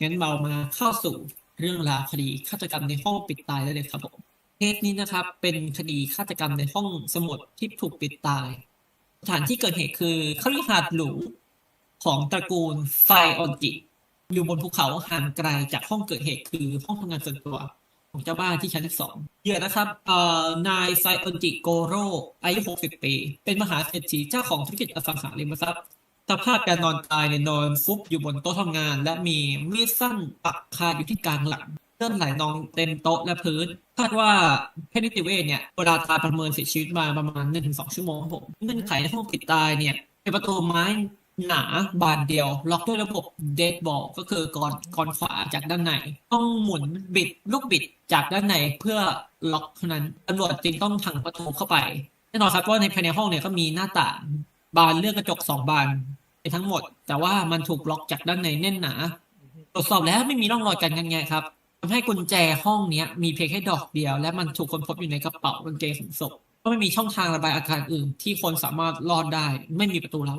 งั้นเรามาเข้าสู่เรื่องราวคดีฆาตกรรมในห้องปิดตายได้เลยครับผมเคสนี้นะครับ เป็นคดีฆาตกรรมในห้องสมุดที่ถูกปิดตาย สถานที่เกิดเหตุคือคฤหาสน์หรูของตระกูลไฟออนจิอยู่บนภูเขาห่างไกลจากห้องเกิดเหตุคือห้องทำงานส่วนตัว ของเจ้าบ้านที่ชั้นสองเหยื่อนะครับเอ่อนายไซออนจิโกโรอายุ 60 ปี เป็นมหาเศรษฐีเจ้าของธุรกิจอสังหาริมทรัพย์ สภาพการนอนตายเนี่ยนอนฟุบอยู่บนโต๊ะทำงาน และมีมีดสั้นปักคาอยู่ที่กลางหลังเลือดไหลนองเต็มโต๊ะและพื้นคาดว่าแพทย์นิติเวชเนี่ยเวลาตาประเมินเสียชีวิตมาประมาณ1-2ชั่วโมงครับผมเงื่อนไขในห้องปิดตายเนี่ยเป็นประตูไม้หนาบานเดียว ล็อกด้วยระบบเดดบอลก็คือกรกรขวาจากด้านใน ต้องหมุนบิดลูกบิดจากด้านในเพื่อล็อกเท่านั้นตำรวจจึงต้องพังประตูเข้าไปแน่นอนครับว่าในภายในห้องเนี่ยก็มีหน้าต่างบานเลื่อนกระจกสองบาน ทั้งหมด แต่ว่ามันถูกล็อกจากด้านในแน่นหนา ตรวจสอบแล้วไม่มีร่องรอยการงัดแงะครับทำให้กุญแจห้องเนี้ยมีเพียงแค่ดอกเดียว และมันถูกค้นพบอยู่ในกระเป๋ากางเกงของศพก็ไม่มีช่องทางระบายอากาศอื่น ที่คนสามารถรอดได้ ไม่มีประตูลับ